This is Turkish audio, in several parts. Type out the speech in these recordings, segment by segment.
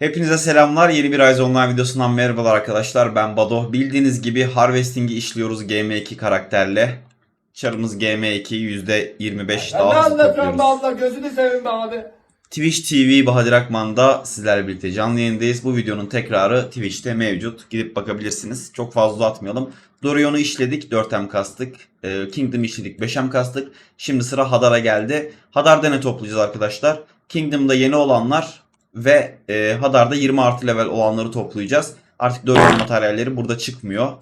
Hepinize selamlar. Yeni bir Rise Online videosundan merhabalar arkadaşlar. Ben Bado. Bildiğiniz gibi Harvesting'i işliyoruz GM2 karakterle. Çarımız GM2 %25 Ya ne daha hızlı topluyoruz. gözünü seveyim be abi. Twitch TV Bahadır Akman'da sizlerle birlikte canlı yayındayız. Bu videonun tekrarı Twitch'te mevcut. Gidip bakabilirsiniz. Çok fazla uzatmayalım. Dorion'u işledik. 4M kastık. Ee, Kingdom işledik. 5M kastık. Şimdi sıra Hadar'a geldi. Hadar'da ne toplayacağız arkadaşlar? Kingdom'da yeni olanlar ve e, Hadar'da 20 artı level olanları toplayacağız. Artık Dorion materyalleri burada çıkmıyor.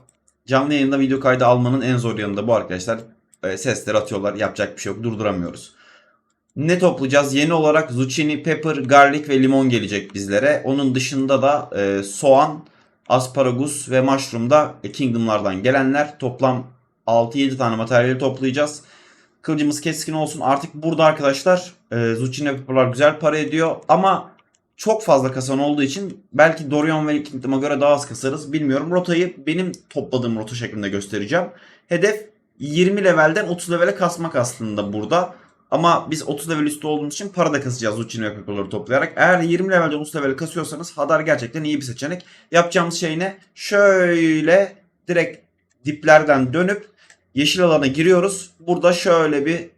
Canlı yayında video kaydı almanın en zor yanı da bu arkadaşlar. E, sesleri atıyorlar. Yapacak bir şey yok. Durduramıyoruz. Ne toplayacağız? Yeni olarak zucchini, pepper, garlic ve limon gelecek bizlere. Onun dışında da e, soğan, asparagus ve mushroom da e, Kingdom'lardan gelenler. Toplam 6-7 tane materyali toplayacağız. Kılıcımız keskin olsun. Artık burada arkadaşlar e, zucchini ve pepper'lar güzel para ediyor. Ama çok fazla kasan olduğu için belki Dorion ve Kingdom'a göre daha az kasarız. Bilmiyorum. Rotayı benim topladığım rota şeklinde göstereceğim. Hedef 20 levelden 30 levele kasmak aslında burada. Ama biz 30 level üstü olduğumuz için para da kasacağız Zucchini ve Pepper'ları toplayarak. Eğer 20 levelden 30 level kasıyorsanız Hadar gerçekten iyi bir seçenek. Yapacağımız şey ne? Şöyle direkt diplerden dönüp yeşil alana giriyoruz. Burada şöyle bir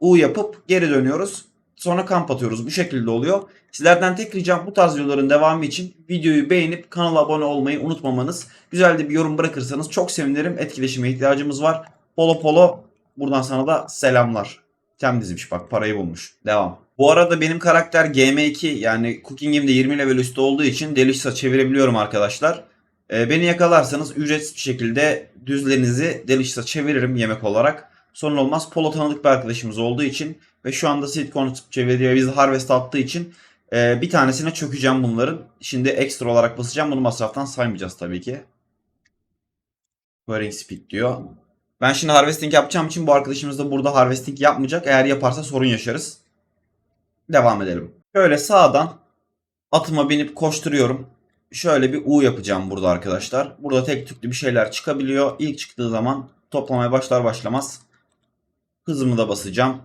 U yapıp geri dönüyoruz. Sonra kamp atıyoruz. Bu şekilde oluyor. Sizlerden tek ricam bu tarz videoların devamı için videoyu beğenip kanala abone olmayı unutmamanız. Güzel de bir yorum bırakırsanız çok sevinirim. Etkileşime ihtiyacımız var. Polo Polo buradan sana da selamlar. Tem dizmiş bak parayı bulmuş. Devam. Bu arada benim karakter GM2 yani Cooking'imde 20 level üstü olduğu için Delicious'a çevirebiliyorum arkadaşlar. Ee, beni yakalarsanız ücretsiz bir şekilde düzlerinizi Delicious'a çeviririm yemek olarak. Sorun olmaz. Polo tanıdık bir arkadaşımız olduğu için ve şu anda Seed çeviriyor. Biz Harvest attığı için e, bir tanesine çökeceğim bunların. Şimdi ekstra olarak basacağım. Bunu masraftan saymayacağız tabii ki. Wearing Speed diyor. Ben şimdi harvesting yapacağım için bu arkadaşımız da burada harvesting yapmayacak. Eğer yaparsa sorun yaşarız. Devam edelim. Şöyle sağdan atıma binip koşturuyorum. Şöyle bir U yapacağım burada arkadaşlar. Burada tek tüklü bir şeyler çıkabiliyor. İlk çıktığı zaman toplamaya başlar başlamaz hızımı da basacağım.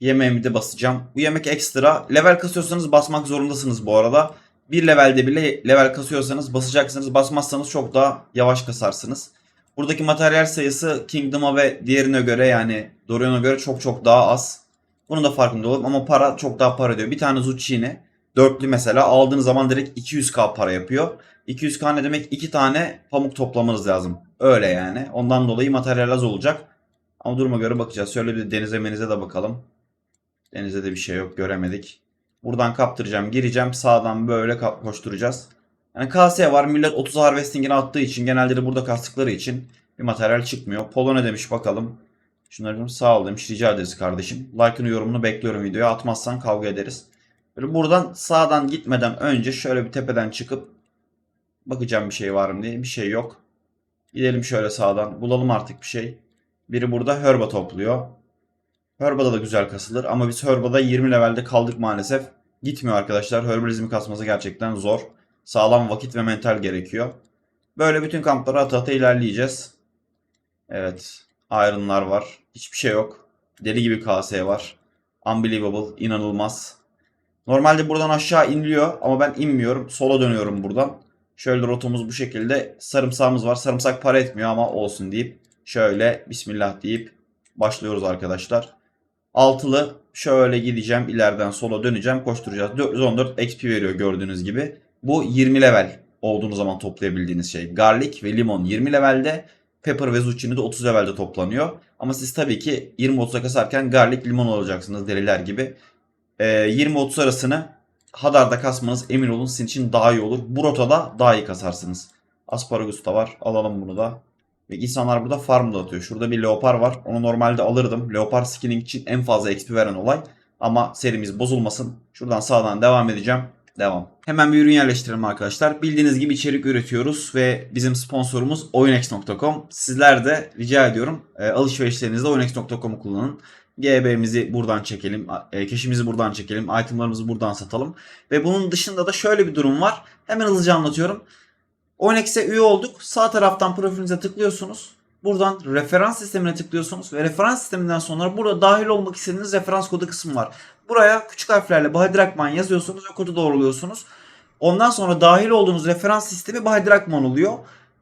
Yemeğimi de basacağım. Bu yemek ekstra. Level kasıyorsanız basmak zorundasınız bu arada. Bir levelde bile level kasıyorsanız basacaksınız. Basmazsanız çok daha yavaş kasarsınız. Buradaki materyal sayısı Kingdom'a ve diğerine göre yani Dorion'a göre çok çok daha az. Bunun da farkında olun ama para çok daha para ediyor. Bir tane zucchini dörtlü mesela aldığınız zaman direkt 200k para yapıyor. 200k ne demek? İki tane pamuk toplamanız lazım. Öyle yani. Ondan dolayı materyal az olacak. Ama duruma göre bakacağız. Şöyle bir denize menize de bakalım. Denizde de bir şey yok göremedik. Buradan kaptıracağım gireceğim. Sağdan böyle koşturacağız. Yani KS var. Millet 30 harvesting'ini attığı için genelde de burada kastıkları için bir materyal çıkmıyor. Polo ne demiş bakalım. Şunları sağ ol demiş. Rica ederiz kardeşim. Like'ını yorumunu bekliyorum videoya. Atmazsan kavga ederiz. Böyle buradan sağdan gitmeden önce şöyle bir tepeden çıkıp bakacağım bir şey var mı diye. Bir şey yok. Gidelim şöyle sağdan. Bulalım artık bir şey. Biri burada Herba topluyor. Herba'da da güzel kasılır ama biz Herba'da 20 levelde kaldık maalesef. Gitmiyor arkadaşlar. Herbalizmi kasması gerçekten zor. Sağlam vakit ve mental gerekiyor. Böyle bütün kamplara ata ata ilerleyeceğiz. Evet. Iron'lar var. Hiçbir şey yok. Deli gibi KS var. Unbelievable. inanılmaz. Normalde buradan aşağı iniliyor ama ben inmiyorum. Sola dönüyorum buradan. Şöyle rotamız bu şekilde. Sarımsağımız var. Sarımsak para etmiyor ama olsun deyip şöyle bismillah deyip başlıyoruz arkadaşlar. Altılı şöyle gideceğim ileriden sola döneceğim koşturacağız. 414 XP veriyor gördüğünüz gibi. Bu 20 level olduğunuz zaman toplayabildiğiniz şey. Garlic ve limon 20 levelde. Pepper ve zucchini de 30 levelde toplanıyor. Ama siz tabii ki 20-30'a kasarken garlic limon alacaksınız deliler gibi. Ee, 20-30 arasını Hadar'da kasmanız emin olun sizin için daha iyi olur. Bu rotada daha iyi kasarsınız. Asparagus da var. Alalım bunu da. Ve insanlar burada farm da atıyor. Şurada bir leopar var. Onu normalde alırdım. Leopar skinning için en fazla XP veren olay. Ama serimiz bozulmasın. Şuradan sağdan devam edeceğim. Devam. Hemen bir ürün yerleştirelim arkadaşlar. Bildiğiniz gibi içerik üretiyoruz ve bizim sponsorumuz oyunex.com. Sizler de rica ediyorum e, alışverişlerinizde oyunex.com'u kullanın. GB'mizi buradan çekelim, keşimizi buradan çekelim, itemlarımızı buradan satalım. Ve bunun dışında da şöyle bir durum var. Hemen hızlıca anlatıyorum. Oynex'e üye olduk. Sağ taraftan profilinize tıklıyorsunuz. Buradan referans sistemine tıklıyorsunuz ve referans sisteminden sonra burada dahil olmak istediğiniz referans kodu kısmı var. Buraya küçük harflerle Bahadır Akman yazıyorsunuz ve kodu doğruluyorsunuz. Ondan sonra dahil olduğunuz referans sistemi Bahadır Akman oluyor.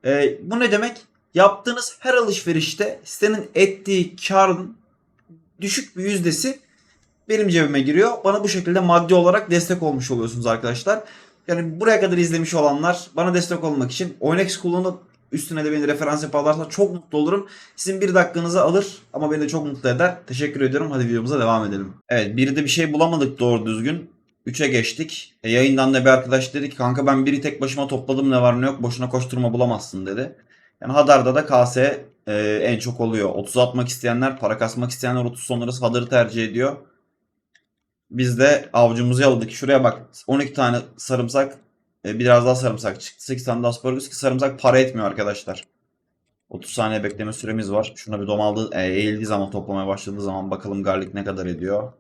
Ee, bu ne demek? Yaptığınız her alışverişte sitenin ettiği karın düşük bir yüzdesi benim cebime giriyor. Bana bu şekilde maddi olarak destek olmuş oluyorsunuz arkadaşlar. Yani buraya kadar izlemiş olanlar bana destek olmak için Oynex kullanıp üstüne de beni referans yaparlarsa çok mutlu olurum. Sizin bir dakikanızı alır ama beni de çok mutlu eder. Teşekkür ediyorum. Hadi videomuza devam edelim. Evet bir de bir şey bulamadık doğru düzgün. 3'e geçtik. E, yayından da bir arkadaş dedi ki kanka ben biri tek başıma topladım ne var ne yok boşuna koşturma bulamazsın dedi. Yani Hadar'da da KS e, en çok oluyor. 30 atmak isteyenler, para kasmak isteyenler 30 sonrası Hadar'ı tercih ediyor. Biz de avcumuzu yaladık. Şuraya bak 12 tane sarımsak e, biraz daha sarımsak çıktı. 8 tane daha asparagus ki sarımsak para etmiyor arkadaşlar. 30 saniye bekleme süremiz var. Şuna bir domaldı, e, eğildiği zaman toplamaya başladığı zaman bakalım garlic ne kadar ediyor.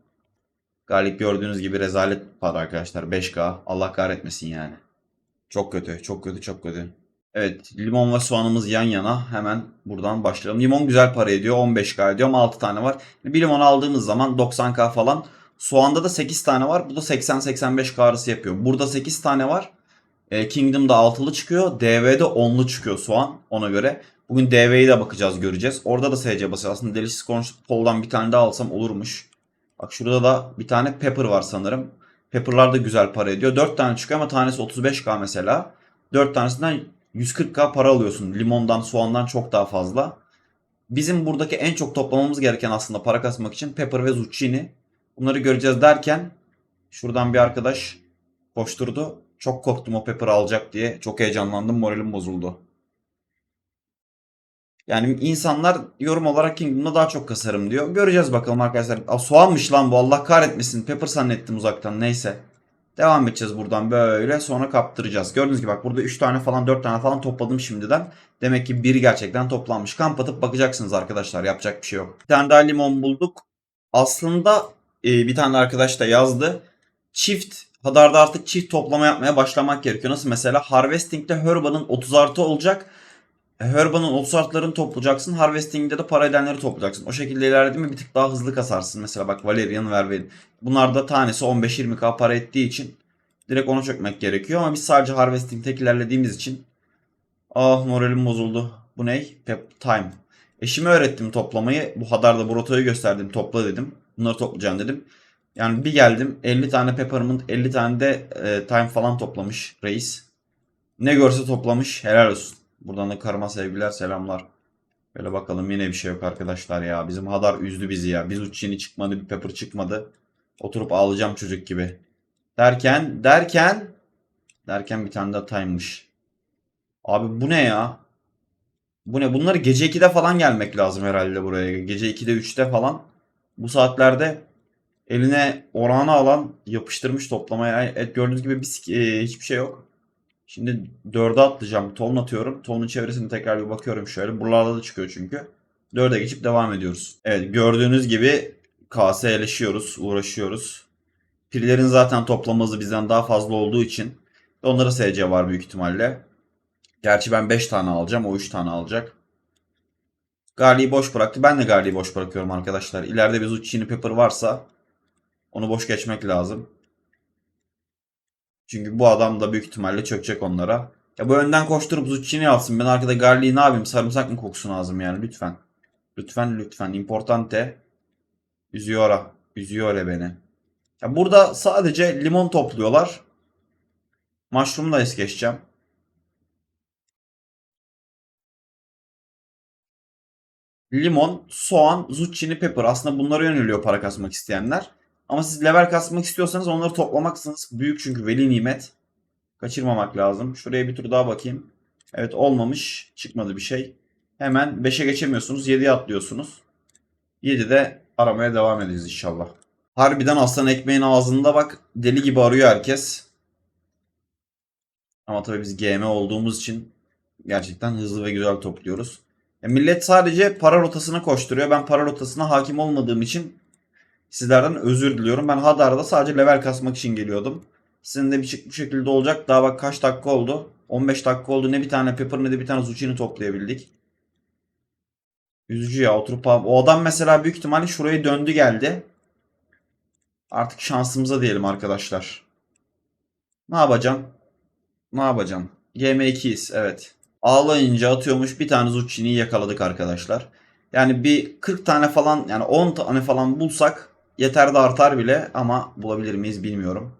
Garlic gördüğünüz gibi rezalet para arkadaşlar. 5K. Allah kahretmesin yani. Çok kötü, çok kötü, çok kötü. Evet, limon ve soğanımız yan yana. Hemen buradan başlayalım. Limon güzel para ediyor. 15K ediyor ama 6 tane var. Bir limon aldığımız zaman 90K falan. Soğanda da 8 tane var. Bu da 80-85K arası yapıyor. Burada 8 tane var. E, Kingdom'da 6'lı çıkıyor. DV'de 10'lu çıkıyor soğan ona göre. Bugün DV'yi de bakacağız göreceğiz. Orada da SC basıyor. Aslında Delicious Cornstall'dan bir tane daha alsam olurmuş. Bak şurada da bir tane Pepper var sanırım. Pepper'lar da güzel para ediyor. 4 tane çıkıyor ama tanesi 35k mesela. 4 tanesinden 140k para alıyorsun. Limondan, soğandan çok daha fazla. Bizim buradaki en çok toplamamız gereken aslında para kasmak için Pepper ve Zucchini. Bunları göreceğiz derken şuradan bir arkadaş koşturdu. Çok korktum o Pepper alacak diye. Çok heyecanlandım. Moralim bozuldu. Yani insanlar yorum olarak Kingdom'da daha çok kasarım diyor. Göreceğiz bakalım arkadaşlar. Aa, soğanmış lan bu Allah kahretmesin. Pepper zannettim uzaktan neyse. Devam edeceğiz buradan böyle sonra kaptıracağız. Gördüğünüz gibi bak burada 3 tane falan 4 tane falan topladım şimdiden. Demek ki biri gerçekten toplanmış. Kamp atıp bakacaksınız arkadaşlar yapacak bir şey yok. Bir tane daha limon bulduk. Aslında e, bir tane arkadaş da yazdı. Çift Hadar'da artık çift toplama yapmaya başlamak gerekiyor. Nasıl mesela Harvesting'de Herba'nın 30 artı olacak. E, Herba'nın 30 artlarını toplayacaksın. Harvesting'de de para edenleri toplayacaksın. O şekilde ilerlediğinde bir tık daha hızlı kasarsın. Mesela bak Valerian Vervelin. Bunlar da tanesi 15-20k para ettiği için direkt ona çökmek gerekiyor. Ama biz sadece Harvesting tek ilerlediğimiz için ah moralim bozuldu. Bu ne? Pep Time. Eşime öğrettim toplamayı. Bu Hadar'da bu rotayı gösterdim. Topla dedim. Bunları toplayacağım dedim. Yani bir geldim 50 tane Peppermint 50 tane de e, Time falan toplamış reis. Ne görse toplamış. Helal olsun. Buradan da karıma sevgiler selamlar. Böyle bakalım yine bir şey yok arkadaşlar ya. Bizim Hadar üzdü bizi ya. Biz Uccini çıkmadı bir Pepper çıkmadı. Oturup ağlayacağım çocuk gibi. Derken derken derken bir tane daha time'mış. Abi bu ne ya? Bu ne? Bunları gece 2'de falan gelmek lazım herhalde buraya. Gece 2'de 3'te falan. Bu saatlerde eline orağını alan yapıştırmış toplamaya. Evet gördüğünüz gibi bir, e, hiçbir şey yok. Şimdi 4'e atlayacağım. Ton atıyorum. Tonun çevresine tekrar bir bakıyorum şöyle. Buralarda da çıkıyor çünkü. 4'e geçip devam ediyoruz. Evet gördüğünüz gibi KS'leşiyoruz, uğraşıyoruz. Pillerin zaten toplama hızı bizden daha fazla olduğu için onlara SC var büyük ihtimalle. Gerçi ben 5 tane alacağım. O 3 tane alacak. Garli'yi boş bıraktı. Ben de Garli'yi boş bırakıyorum arkadaşlar. İleride bir Zucchini Pepper varsa onu boş geçmek lazım. Çünkü bu adam da büyük ihtimalle çökecek onlara. Ya bu önden koşturup Zucchini alsın. Ben arkada Garli'yi ne yapayım? Sarımsak mı kokusu lazım yani lütfen. Lütfen lütfen. Importante. Üzüyor. Üzüyor beni. Ya burada sadece limon topluyorlar. Mushroom'u da es geçeceğim. Limon, soğan, zucchini, pepper. Aslında bunlara yöneliyor para kasmak isteyenler. Ama siz level kasmak istiyorsanız onları toplamaksınız. Büyük çünkü veli nimet. Kaçırmamak lazım. Şuraya bir tur daha bakayım. Evet olmamış. Çıkmadı bir şey. Hemen 5'e geçemiyorsunuz. 7'ye atlıyorsunuz. 7'de aramaya devam edeceğiz inşallah. Harbiden aslan ekmeğin ağzında bak. Deli gibi arıyor herkes. Ama tabii biz GM olduğumuz için gerçekten hızlı ve güzel topluyoruz. Ya millet sadece para rotasına koşturuyor. Ben para rotasına hakim olmadığım için sizlerden özür diliyorum. Ben Hadar'da sadece level kasmak için geliyordum. Sizin de bir şekilde olacak. Daha bak kaç dakika oldu? 15 dakika oldu. Ne bir tane pepper ne de bir tane zucchini toplayabildik. Üzücü ya oturup o adam mesela büyük ihtimalle şurayı döndü geldi. Artık şansımıza diyelim arkadaşlar. Ne yapacağım? Ne yapacağım? GM2'yiz evet. Ağlayınca atıyormuş bir tane Zucchini'yi yakaladık arkadaşlar. Yani bir 40 tane falan yani 10 tane falan bulsak yeter de artar bile ama bulabilir miyiz bilmiyorum.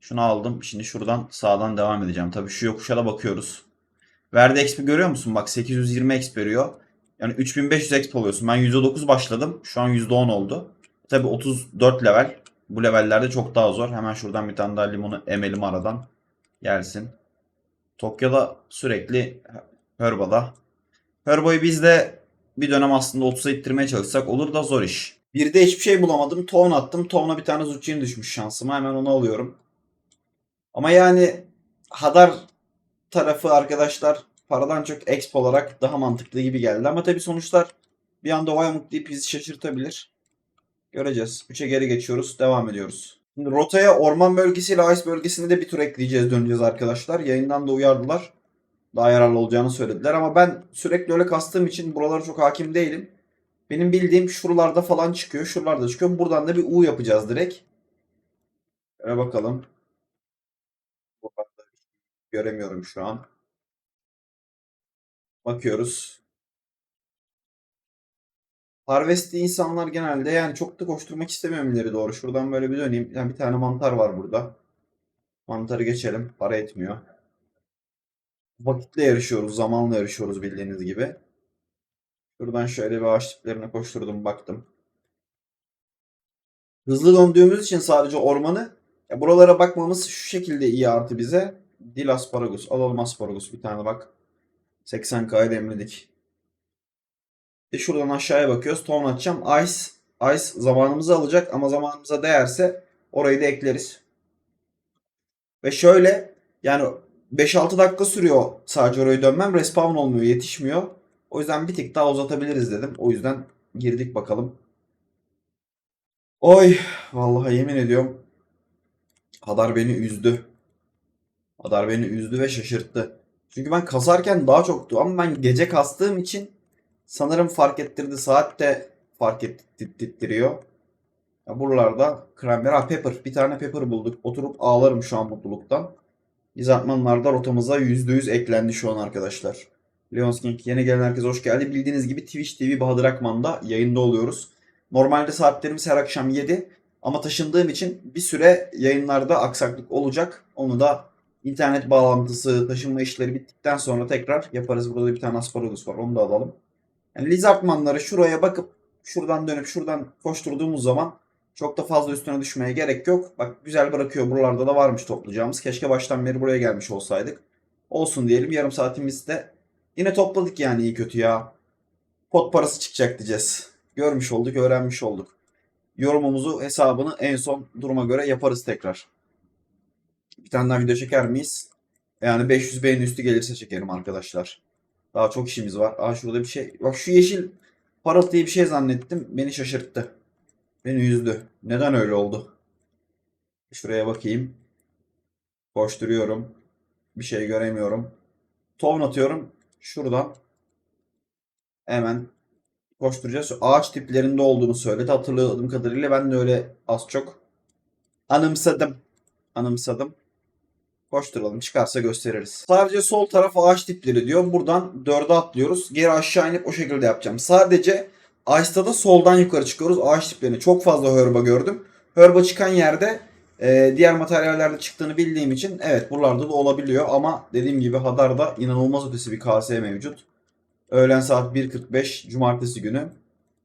Şunu aldım. Şimdi şuradan sağdan devam edeceğim. Tabii şu yokuşa da bakıyoruz. Verdi exp görüyor musun? Bak 820 exp veriyor. Yani 3500 exp oluyorsun. Ben %9 başladım. Şu an %10 oldu. Tabii 34 level. Bu levellerde çok daha zor. Hemen şuradan bir tane daha limonu emelim aradan. Gelsin. Tokyo'da sürekli Herba'da. Herba'yı biz de bir dönem aslında 30'a ittirmeye çalışsak olur da zor iş. Bir de hiçbir şey bulamadım. Town attım. Town'a bir tane Zucchini düşmüş şansıma. Hemen onu alıyorum. Ama yani Hadar tarafı arkadaşlar paradan çok exp olarak daha mantıklı gibi geldi. Ama tabii sonuçlar bir anda Wyoming deyip bizi şaşırtabilir. Göreceğiz. 3'e geri geçiyoruz. Devam ediyoruz. Rotaya orman bölgesiyle ice bölgesinde de bir tur ekleyeceğiz döneceğiz arkadaşlar. Yayından da uyardılar. Daha yararlı olacağını söylediler ama ben sürekli öyle kastığım için buralara çok hakim değilim. Benim bildiğim şuralarda falan çıkıyor. Şuralarda çıkıyor. Buradan da bir U yapacağız direkt. Şöyle bakalım. Buralarda göremiyorum şu an. Bakıyoruz. Harvest'i insanlar genelde yani çok da koşturmak istemiyorum doğru. Şuradan böyle bir döneyim. Yani bir tane mantar var burada. Mantarı geçelim. Para etmiyor. Vakitle yarışıyoruz. Zamanla yarışıyoruz bildiğiniz gibi. Şuradan şöyle bir ağaç tiplerine koşturdum baktım. Hızlı döndüğümüz için sadece ormanı ya buralara bakmamız şu şekilde iyi artı bize. Dil asparagus. Alalım asparagus bir tane bak. 80k'ya demledik. E şuradan aşağıya bakıyoruz. Ton atacağım. Ice, Ice zamanımızı alacak ama zamanımıza değerse orayı da ekleriz. Ve şöyle yani 5-6 dakika sürüyor sadece orayı dönmem. Respawn olmuyor, yetişmiyor. O yüzden bir tık daha uzatabiliriz dedim. O yüzden girdik bakalım. Oy vallahi yemin ediyorum Hadar beni üzdü. Hadar beni üzdü ve şaşırttı. Çünkü ben kasarken daha çoktu ama ben gece kastığım için sanırım fark ettirdi. Saat de fark ettiriyor. Ya buralarda cranberry, ha, pepper. Bir tane pepper bulduk. Oturup ağlarım şu an mutluluktan. Dizartmanlarda rotamıza %100 eklendi şu an arkadaşlar. Leons King yeni gelen herkese hoş geldi. Bildiğiniz gibi Twitch TV Bahadır Akman'da yayında oluyoruz. Normalde saatlerimiz her akşam 7 ama taşındığım için bir süre yayınlarda aksaklık olacak. Onu da internet bağlantısı, taşınma işleri bittikten sonra tekrar yaparız. Burada bir tane asparagus var. Onu da alalım. Yani Lizardmanları şuraya bakıp şuradan dönüp şuradan koşturduğumuz zaman çok da fazla üstüne düşmeye gerek yok. Bak güzel bırakıyor. Buralarda da varmış toplayacağımız. Keşke baştan beri buraya gelmiş olsaydık. Olsun diyelim. Yarım saatimiz de yine topladık yani iyi kötü ya. Pot parası çıkacak diyeceğiz. Görmüş olduk, öğrenmiş olduk. Yorumumuzu, hesabını en son duruma göre yaparız tekrar. Bir tane daha video çeker miyiz? Yani 500 beğeni üstü gelirse çekerim arkadaşlar. Daha çok işimiz var. Aa şurada bir şey. Bak şu yeşil parıltıyı bir şey zannettim. Beni şaşırttı. Beni üzdü. Neden öyle oldu? Şuraya bakayım. Koşturuyorum. Bir şey göremiyorum. Town atıyorum. Şuradan. Hemen koşturacağız. Ağaç tiplerinde olduğunu söyledi. Hatırladığım kadarıyla ben de öyle az çok anımsadım. Anımsadım. Koşturalım. Çıkarsa gösteririz. Sadece sol taraf ağaç tipleri diyor. Buradan 4'e atlıyoruz. Geri aşağı inip o şekilde yapacağım. Sadece Ice'da da soldan yukarı çıkıyoruz. Ağaç tiplerini çok fazla hörba gördüm. Hörba çıkan yerde e, diğer materyallerde çıktığını bildiğim için evet buralarda da olabiliyor. Ama dediğim gibi Hadar'da inanılmaz ötesi bir KS mevcut. Öğlen saat 1.45 cumartesi günü.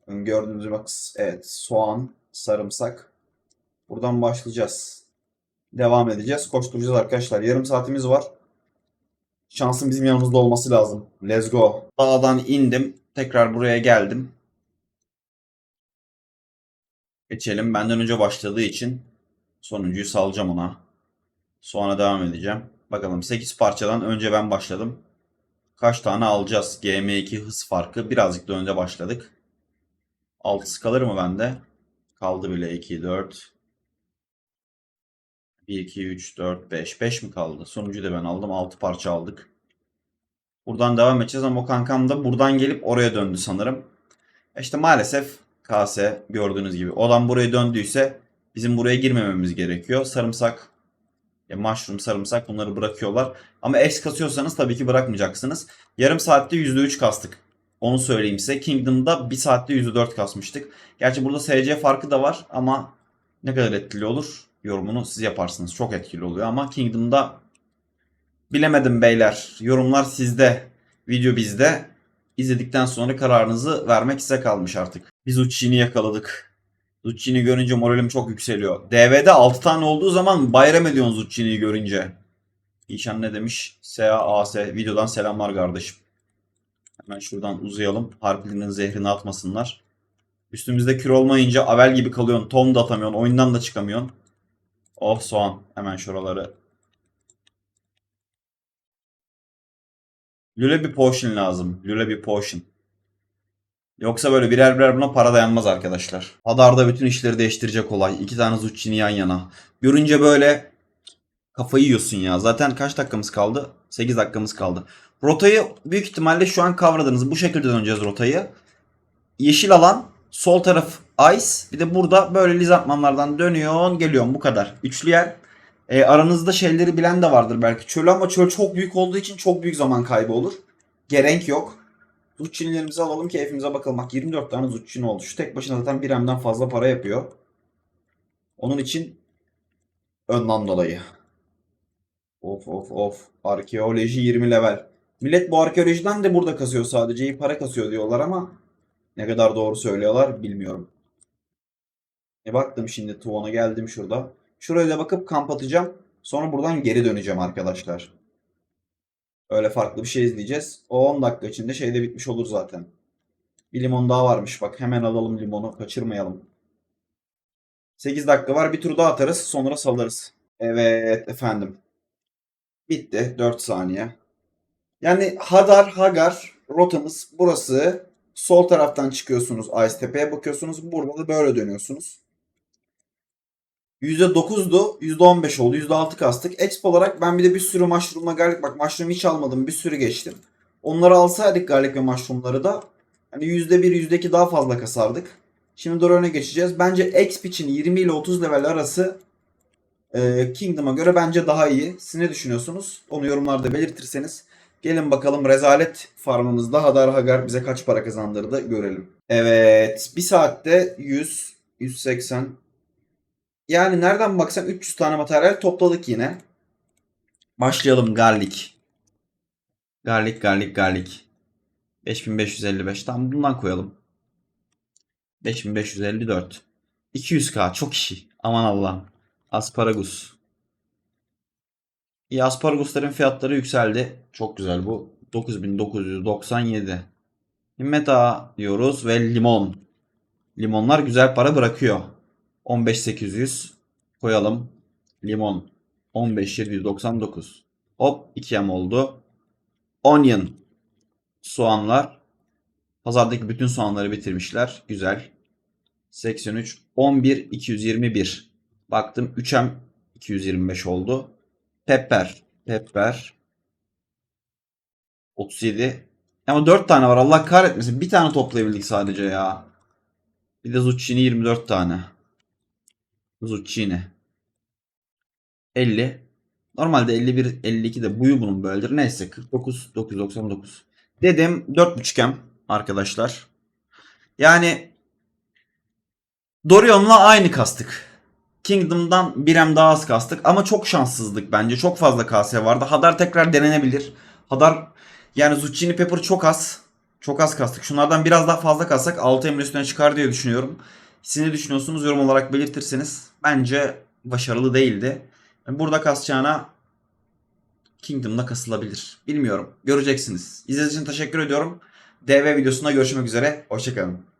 Gördüğünüz gibi bak evet soğan, sarımsak. Buradan başlayacağız. Devam edeceğiz. Koşturacağız arkadaşlar. Yarım saatimiz var. Şansın bizim yanımızda olması lazım. Let's go. Dağdan indim. Tekrar buraya geldim. Geçelim. Benden önce başladığı için sonuncuyu salacağım ona. Sonra devam edeceğim. Bakalım 8 parçadan önce ben başladım. Kaç tane alacağız? GM2 hız farkı. Birazcık da önce başladık. 6'sı kalır mı bende? Kaldı bile 2, 4, 1, 2, 3, 4, 5. 5 mi kaldı? Sonuncuyu da ben aldım. 6 parça aldık. Buradan devam edeceğiz ama o kankam da buradan gelip oraya döndü sanırım. İşte maalesef KS gördüğünüz gibi. Olan buraya döndüyse bizim buraya girmememiz gerekiyor. Sarımsak, ya mushroom, sarımsak bunları bırakıyorlar. Ama X kasıyorsanız tabii ki bırakmayacaksınız. Yarım saatte %3 kastık. Onu söyleyeyim size. Kingdom'da 1 saatte %4 kasmıştık. Gerçi burada SC farkı da var ama ne kadar etkili olur yorumunu siz yaparsınız. Çok etkili oluyor ama Kingdom'da bilemedim beyler. Yorumlar sizde. Video bizde. İzledikten sonra kararınızı vermek size kalmış artık. Biz Uchi'ni yakaladık. Zucchini görünce moralim çok yükseliyor. DV'de 6 tane olduğu zaman bayram ediyorsun Zucchini'yi görünce. İşan ne demiş? SAAS videodan selamlar kardeşim. Hemen şuradan uzayalım. Harplerinin zehrini atmasınlar. Üstümüzde kür olmayınca avel gibi kalıyorsun. Tom da atamıyorsun. Oyundan da çıkamıyorsun. Oh soğan. Hemen şuraları. Lüle bir potion lazım. Lüle bir potion. Yoksa böyle birer birer buna para dayanmaz arkadaşlar. Hadar'da bütün işleri değiştirecek olay. İki tane Zucchini yan yana. Görünce böyle kafayı yiyorsun ya. Zaten kaç dakikamız kaldı? 8 dakikamız kaldı. Rotayı büyük ihtimalle şu an kavradınız. Bu şekilde döneceğiz rotayı. Yeşil alan, sol taraf ice. Bir de burada böyle lizatmanlardan dönüyorsun, geliyorsun. Bu kadar. Üçlü yer. E, aranızda şeyleri bilen de vardır belki. Çöl ama çöl çok büyük olduğu için çok büyük zaman kaybı olur. Gerek yok. Zucchini'lerimizi alalım keyfimize bakalım. Bak 24 tane zucchini oldu. Şu tek başına zaten bir emden fazla para yapıyor. Onun için önden dolayı. Of of of. Arkeoloji 20 level. Millet bu arkeolojiden de burada kasıyor sadece. İyi para kasıyor diyorlar ama ne kadar doğru söylüyorlar bilmiyorum. E baktım şimdi Tuvan'a geldim şurada. Şuraya da bakıp kamp atacağım. Sonra buradan geri döneceğim arkadaşlar. Öyle farklı bir şey izleyeceğiz. O 10 dakika içinde şeyde bitmiş olur zaten. Bir limon daha varmış bak. Hemen alalım limonu. Kaçırmayalım. 8 dakika var. Bir tur daha atarız. Sonra salarız. Evet efendim. Bitti. 4 saniye. Yani Hadar, Hagar rotamız burası. Sol taraftan çıkıyorsunuz Aystepe'ye bakıyorsunuz. Burada da böyle dönüyorsunuz. %9'du. %15 oldu. %6 kastık. Exp olarak ben bir de bir sürü mushroom'la garlic bak mushroom hiç almadım. Bir sürü geçtim. Onları alsaydık garlic ve mushroom'ları da hani %1 %2 daha fazla kasardık. Şimdi Drone'e geçeceğiz. Bence Exp için 20 ile 30 level arası e, Kingdom'a göre bence daha iyi. Siz ne düşünüyorsunuz? Onu yorumlarda belirtirseniz. Gelin bakalım rezalet farmımızda Hadar Hagar bize kaç para kazandırdı görelim. Evet. Bir saatte 100, 180, yani nereden baksan 300 tane materyal topladık yine. Başlayalım garlic. Garlic, garlic, garlic. 5555. Tamam bundan koyalım. 5554. 200k çok işi. Aman Allah'ım. Asparagus. İyi asparagusların fiyatları yükseldi. Çok güzel bu. 9997. Himmet diyoruz ve limon. Limonlar güzel para bırakıyor. 15800 koyalım. Limon 15799. Hop 2 yem oldu. Onion soğanlar. Pazardaki bütün soğanları bitirmişler. Güzel. 83 11 221. Baktım 3M 225 oldu. Pepper, pepper 37. Ama 4 tane var. Allah kahretmesin. Bir tane toplayabildik sadece ya. Bir de zucchini 24 tane. Zucchini. 50. Normalde 51, 52 de buyu bunun böyledir. Neyse 49, 999. Dedim 4.5M arkadaşlar. Yani Dorion'la aynı kastık. Kingdom'dan bir M daha az kastık ama çok şanssızlık bence. Çok fazla KS vardı. Hadar tekrar denenebilir. Hadar yani Zucchini Pepper çok az. Çok az kastık. Şunlardan biraz daha fazla kassak 6 M'in üstüne çıkar diye düşünüyorum. Siz ne düşünüyorsunuz yorum olarak belirtirseniz bence başarılı değildi. Burada kasacağına Kingdom'da kasılabilir. Bilmiyorum. Göreceksiniz. İzlediğiniz için teşekkür ediyorum. DV videosunda görüşmek üzere. Hoşçakalın.